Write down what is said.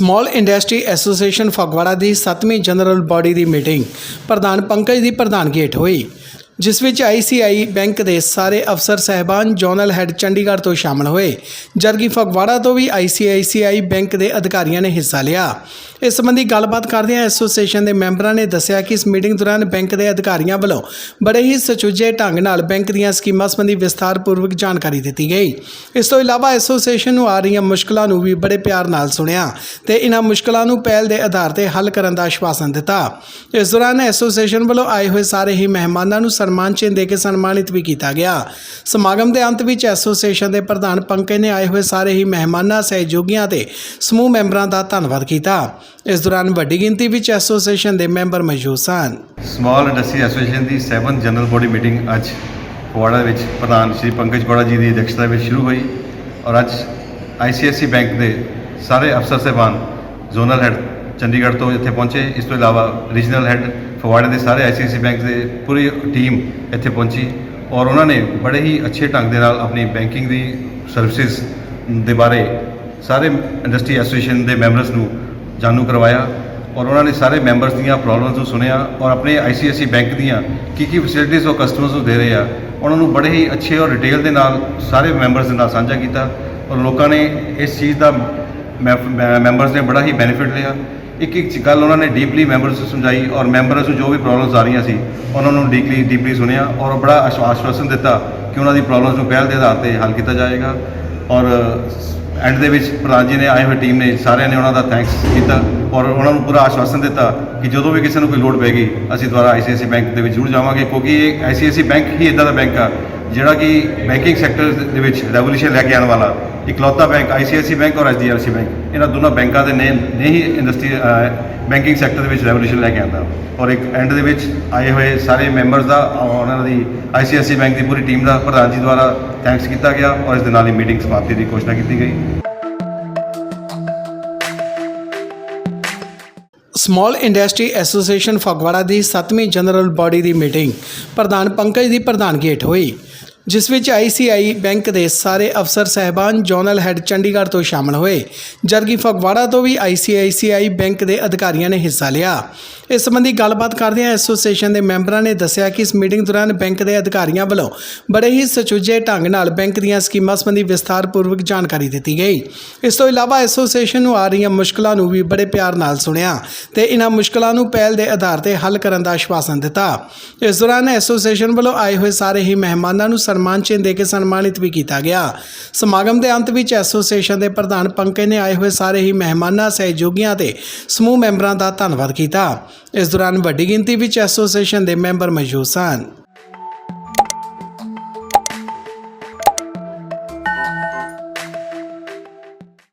Small industry association Phagwara ਦੀ 7ਵੀਂ general body ਦੀ ਮੀਟਿੰਗ ਪ੍ਰਧਾਨ ਪੰਕਜ ਦੀ ਪ੍ਰਧਾਨਗੀ ਹੇਠ ਹੋਈ। ਜਿਸ ਵਿੱਚ ਆਈਸੀਆਈ ਬੈਂਕ ਦੇ ਸਾਰੇ ਅਫਸਰ, ਸਹਿਬਾਨ ਜੋਨਲ ਹੈੱਡ ਚੰਡੀਗੜ੍ਹ ਤੋਂ ਸ਼ਾਮਲ ਹੋਏ, ਜਦਕਿ ਫਗਵਾੜਾ ਤੋਂ ਵੀ ਆਈਸੀਆਈਸੀਆਈ ਬੈਂਕ ਦੇ ਅਧਿਕਾਰੀਆਂ ਨੇ ਹਿੱਸਾ ਲਿਆ। ਇਸ ਸੰਬੰਧੀ ਗੱਲਬਾਤ ਕਰਦਿਆਂ ਐਸੋਸੀਏਸ਼ਨ ਦੇ ਮੈਂਬਰਾਂ ਨੇ ਦੱਸਿਆ ਕਿ ਇਸ ਮੀਟਿੰਗ ਦੌਰਾਨ ਬੈਂਕ ਦੇ ਅਧਿਕਾਰੀਆਂ ਵੱਲੋਂ ਬੜੇ ਹੀ ਸਚੁੱਜੇ ਢੰਗ ਨਾਲ ਬੈਂਕ ਦੀਆਂ ਸਕੀਮਾਂ ਸੰਬੰਧੀ ਵਿਸਥਾਰਪੂਰਵਕ ਜਾਣਕਾਰੀ ਦਿੱਤੀ ਗਈ। ਇਸ ਤੋਂ ਇਲਾਵਾ ਐਸੋਸੀਏਸ਼ਨ ਨੂੰ ਆ ਰਹੀਆਂ ਮੁਸ਼ਕਲਾਂ ਨੂੰ ਵੀ ਬੜੇ ਪਿਆਰ ਨਾਲ ਸੁਣਿਆ ਤੇ ਇਹਨਾਂ ਮੁਸ਼ਕਲਾਂ ਨੂੰ ਪਹਿਲ ਦੇ ਆਧਾਰ ਤੇ ਹੱਲ ਕਰਨ ਦਾ ਆਸ਼ਵਾਸਨ ਦਿੱਤਾ। ਇਸ ਦੌਰਾਨ ਐਸੋਸੀਏਸ਼ਨ ਵੱਲੋਂ ਆਏ ਹੋਏ ਸਾਰੇ ਹੀ ਮਹਿਮਾਨਾਂ ਨੂੰ ਸਨਮਾਨ ਚਿੰਨ੍ਹ ਦੇ ਕੇ ਸਨਮਾਨਿਤ ਵੀ ਕੀਤਾ ਗਿਆ। ਸਮਾਗਮ ਦੇ ਅੰਤ ਵਿੱਚ ਐਸੋਸੀਏਸ਼ਨ ਦੇ ਪ੍ਰਧਾਨ ਪੰਕਜ ਨੇ ਆਏ ਹੋਏ ਸਾਰੇ ਹੀ ਮਹਿਮਾਨਾਂ, ਸਹਿਯੋਗੀਆਂ ਤੇ ਸਮੂਹ ਮੈਂਬਰਾਂ ਦਾ ਧੰਨਵਾਦ ਕੀਤਾ। ਇਸ ਦੌਰਾਨ ਵੱਡੀ ਗਿਣਤੀ ਵਿੱਚ ਐਸੋਸੀਏਸ਼ਨ ਦੇ ਮੈਂਬਰ ਮੌਜੂਦ ਸਨ। ਸਮਾਲ ਇੰਡਸਟਰੀ ਐਸੋਸੀਏਸ਼ਨ ਦੀ 7 ਜਨਰਲ ਬੋਡੀ ਮੀਟਿੰਗ ਅੱਜ ਫਗਵਾੜਾ ਵਿੱਚ ਪ੍ਰਧਾਨ ਸ਼੍ਰੀ ਪੰਕਜ ਗੌੜਾ ਜੀ ਦੀ ਅਧਿਕਸ਼ਤਾ ਵਿੱਚ ਸ਼ੁਰੂ ਹੋਈ ਔਰ ਅੱਜ ਆਈਸੀਆਈਸੀ ਬੈਂਕ ਦੇ ਸਾਰੇ ਅਫਸਰ, ਸਹਿਬਾਨ, ਜ਼ੋਨਲ ਹੈਡ ਚੰਡੀਗੜ੍ਹ ਤੋਂ ਇੱਥੇ ਪਹੁੰਚੇ। ਇਸ ਤੋਂ ਇਲਾਵਾ ਰੀਜਨਲ ਹੈੱਡ ਫਗਵਾੜੇ ਦੇ ਸਾਰੇ ਆਈਸੀਆਈਸੀ ਬੈਂਕ ਦੇ ਪੂਰੀ ਟੀਮ ਇੱਥੇ ਪਹੁੰਚੀ ਔਰ ਉਹਨਾਂ ਨੇ ਬੜੇ ਹੀ ਅੱਛੇ ਢੰਗ ਦੇ ਨਾਲ ਆਪਣੀ ਬੈਂਕਿੰਗ ਦੀ ਸਰਵਿਸਿਜ਼ ਦੇ ਬਾਰੇ ਸਾਰੇ ਇੰਡਸਟਰੀ ਐਸੋਸੀਏਸ਼ਨ ਦੇ ਮੈਂਬਰਸ ਨੂੰ ਜਾਣੂ ਕਰਵਾਇਆ ਔਰ ਉਹਨਾਂ ਨੇ ਸਾਰੇ ਮੈਂਬਰਸ ਦੀਆਂ ਪ੍ਰੋਬਲਮਸ ਨੂੰ ਸੁਣਿਆ ਔਰ ਆਪਣੇ ਆਈਸੀਆਈਸੀ ਬੈਂਕ ਦੀਆਂ ਕੀ ਕੀ ਫੈਸਿਲਿਟੀਜ਼ ਉਹ ਕਸਟਮਰਸ ਨੂੰ ਦੇ ਰਹੇ ਆ, ਉਹਨਾਂ ਨੂੰ ਬੜੇ ਹੀ ਅੱਛੇ ਔਰ ਡਿਟੇਲ ਦੇ ਨਾਲ ਸਾਰੇ ਮੈਂਬਰਸ ਦੇ ਨਾਲ ਸਾਂਝਾ ਕੀਤਾ ਔਰ ਲੋਕਾਂ ਨੇ ਇਸ ਚੀਜ਼ ਦਾ ਮੈਂਬਰਸ ਨੇ ਬੜਾ ਹੀ ਬੈਨੀਫਿਟ ਲਿਆ ਇੱਕ ਇੱਕ ਗੱਲ ਉਹਨਾਂ ਨੇ ਡੀਪਲੀ ਮੈਂਬਰਸ ਨੂੰ ਸਮਝਾਈ ਔਰ ਮੈਂਬਰਸ ਨੂੰ ਜੋ ਵੀ ਪ੍ਰੋਬਲਮਸ ਆ ਰਹੀਆਂ ਸੀ, ਉਹਨਾਂ ਨੂੰ ਡੀਪਲੀ ਡੀਪਲੀ ਸੁਣਿਆ ਔਰ ਬੜਾ ਆਸ਼ਵਾ- ਆਸ਼ਵਾਸਨ ਦਿੱਤਾ ਕਿ ਉਹਨਾਂ ਦੀ ਪ੍ਰੋਬਲਮਸ ਨੂੰ ਪਹਿਲ ਦੇ ਆਧਾਰ ਤੇ ਹੱਲ ਕੀਤਾ ਜਾਏਗਾ ਔਰ ਐਂਡ ਦੇ ਵਿੱਚ ਪ੍ਰਧਾਨ ਜੀ ਨੇ ਆਏ ਹੋਏ ਟੀਮ ਨੇ ਸਾਰਿਆਂ ਨੇ ਉਹਨਾਂ ਦਾ ਥੈਂਕਸ ਕੀਤਾ ਔਰ ਉਹਨਾਂ ਨੂੰ ਪੂਰਾ ਆਸ਼ਵਾਸਨ ਦਿੱਤਾ ਕਿ ਜਦੋਂ ਵੀ ਕਿਸੇ ਨੂੰ ਕੋਈ ਲੋੜ ਪੈਗੀ, ਅਸੀਂ ਦੁਬਾਰਾ ਆਈਸੀਆਈਸੀ ਬੈਂਕ ਦੇ ਵਿੱਚ ਜ਼ਰੂਰ ਜਾਵਾਂਗੇ ਕਿਉਂਕਿ ਇਹ ਆਈਸੀਆਈਸੀ ਬੈਂਕ ਹੀ ਇਦਾਂ ਦਾ ਬੈਂਕ ਆ, ਜਿਹੜਾ ਕਿ ਬੈਂਕਿੰਗ ਸੈਕਟਰ ਦੇ ਵਿੱਚ ਰੈਵੋਲੂਸ਼ਨ ਲੈ ਕੇ ਆਉਣ ਵਾਲਾ। ਇਕਲੌਤਾ ਬੈਂਕ ਆਈਸੀਆਈਸੀ ਬੈਂਕ ਔਰ ਐਚਡੀਐਫਸੀ ਬੈਂਕ। ਇਹਨਾਂ ਦੋਨਾਂ ਬੈਂਕਾਂ ਦੇ ਨੇ ਨੇ ਹੀ ਇੰਡਸਟਰੀ ਬੈਂਕਿੰਗ ਸੈਕਟਰ ਦੇ ਵਿੱਚ ਰੈਵੋਲੂਸ਼ਨ ਲੈ ਕੇ ਆਉਂਦਾ ਔਰ ਇੱਕ ਐਂਡ ਦੇ ਵਿੱਚ ਆਏ ਹੋਏ ਸਾਰੇ ਮੈਂਬਰਸ ਦਾ ਉਹਨਾਂ ਦੀ ਆਈਸੀਆਈਸੀ ਬੈਂਕ ਦੀ ਪੂਰੀ ਟੀਮ ਦਾ ਪ੍ਰਧਾਨ ਜੀ ਦੁਆਰਾ ਥੈਂਕਸ ਕੀਤਾ ਗਿਆ ਔਰ ਇਸ ਦੇ ਨਾਲ ਹੀ ਮੀਟਿੰਗ ਸਮਾਪਤੀ ਦੀ ਘੋਸ਼ਣਾ ਕੀਤੀ ਗਈ। ਸਮਾਲ ਇੰਡਸਟਰੀ ਐਸੋਸੀਏਸ਼ਨ ਫਗਵਾੜਾ ਦੀ 7ਵੀਂ ਜਨਰਲ ਬਾਡੀ ਦੀ ਮੀਟਿੰਗ ਪ੍ਰਧਾਨ ਪੰਕਜ ਦੀ ਪ੍ਰਧਾਨਗੀ ਹੇਠ ਹੋਈ। ਜਿਸ ਵਿੱਚ ਆਈਸੀਆਈ ਬੈਂਕ ਦੇ ਸਾਰੇ ਅਫਸਰ, ਸਹਿਬਾਨ ਜੋਨਲ ਹੈੱਡ ਚੰਡੀਗੜ੍ਹ ਤੋਂ ਸ਼ਾਮਲ ਹੋਏ। ਜਦਕਿ ਫਗਵਾੜਾ ਤੋਂ ਵੀ ਆਈਸੀਆਈਸੀਆਈ ਬੈਂਕ ਦੇ ਅਧਿਕਾਰੀਆਂ ਨੇ ਹਿੱਸਾ ਲਿਆ। ਇਸ ਸੰਬੰਧੀ ਗੱਲਬਾਤ ਕਰਦਿਆਂ ਐਸੋਸੀਏਸ਼ਨ ਦੇ ਮੈਂਬਰਾਂ ਨੇ ਦੱਸਿਆ ਕਿ ਇਸ ਮੀਟਿੰਗ ਦੌਰਾਨ ਬੈਂਕ ਦੇ ਅਧਿਕਾਰੀਆਂ ਵੱਲੋਂ ਬੜੇ ਹੀ ਸੁਚੱਜੇ ਢੰਗ ਨਾਲ ਬੈਂਕ ਦੀਆਂ ਸਕੀਮਾਂ ਸੰਬੰਧੀ ਵਿਸਥਾਰਪੂਰਵਕ ਜਾਣਕਾਰੀ ਦਿੱਤੀ ਗਈ। ਇਸ ਤੋਂ ਇਲਾਵਾ ਐਸੋਸੀਏਸ਼ਨ ਨੂੰ ਆ ਰਹੀਆਂ ਮੁਸ਼ਕਲਾਂ ਨੂੰ ਵੀ ਬੜੇ ਪਿਆਰ ਨਾਲ ਸੁਣਿਆ ਤੇ ਇਹਨਾਂ ਮੁਸ਼ਕਲਾਂ ਨੂੰ ਪਹਿਲ ਦੇ ਆਧਾਰ ਤੇ ਹੱਲ ਕਰਨ ਦਾ ਆਸ਼ਵਾਸਨ ਦਿੱਤਾ। ਇਸ ਦੌਰਾਨ ਐਸੋਸੀਏਸ਼ਨ ਵੱਲੋਂ ਆਏ ਹੋਏ ਸਾਰੇ ਹੀ ਮਹਿਮਾਨਾਂ ਨੂੰ ਸਨਮਾਨ ਚਿੰਨ੍ਹ ਦੇ ਕੇ ਸਨਮਾਨਿਤ ਵੀ ਕੀਤਾ ਗਿਆ। ਸਮਾਗਮ ਦੇ ਅੰਤ ਵਿੱਚ ਐਸੋਸੀਏਸ਼ਨ ਦੇ ਪ੍ਰਧਾਨ ਪੰਕਜ ਨੇ ਆਏ ਹੋਏ ਸਾਰੇ ਹੀ ਮਹਿਮਾਨਾਂ, ਸਹਿਯੋਗੀਆਂ ਤੇ ਸਮੂਹ ਮੈਂਬਰਾਂ ਦਾ ਧੰਨਵਾਦ ਕੀਤਾ। ਇਸ ਦੌਰਾਨ ਵੱਡੀ ਗਿਣਤੀ ਵਿੱਚ ਐਸੋਸੀਏਸ਼ਨ ਦੇ ਮੈਂਬਰ ਮੌਜੂਦ ਸਨ।